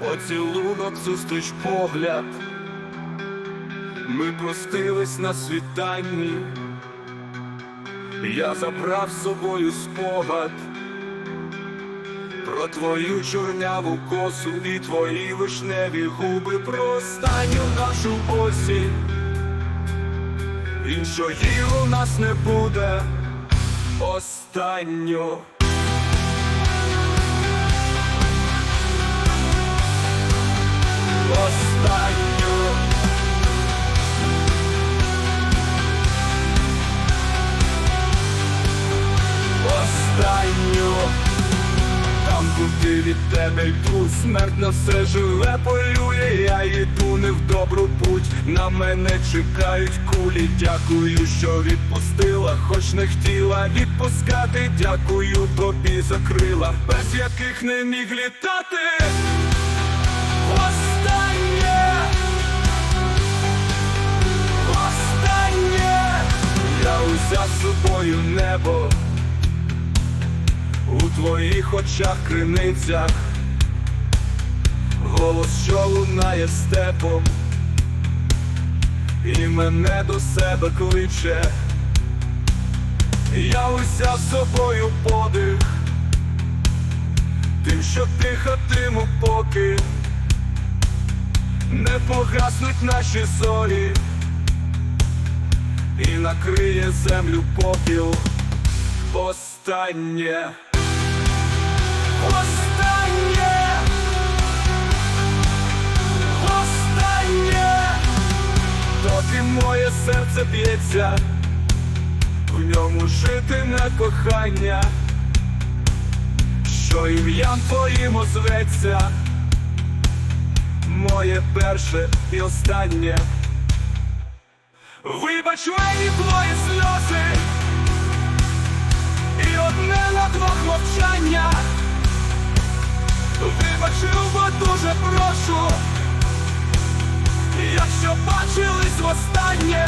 поцілунок, зустріч погляд. Ми простились на світанні, я забрав з собою спогад про твою чорняву косу і твої вишневі губи, про останню нашу осінь. Іншої у нас не буде останню. Куди від тебе йду, смерть на все живе полює, я йду не в добру путь, на мене чекають кулі, дякую, що відпустила, хоч не хотіла відпускати, дякую тобі за крила, без яких не міг літати. Останнє, останнє, я узяв з собою небо. Твоїх очах криницях. Голос, що лунає степом, і мене до себе кличе, я узяв з собою подих, тим, що дихатиму поки не погаснуть наші зорі, і накриє землю попіл останнє. Останнє, останнє, доки моє серце б'ється, в ньому житиме кохання, що ім'ям твоїм озветься, моє перше і останнє. Вибач мені твої сльози, Вибач, бо дуже прошу, якщо бачились востаннє.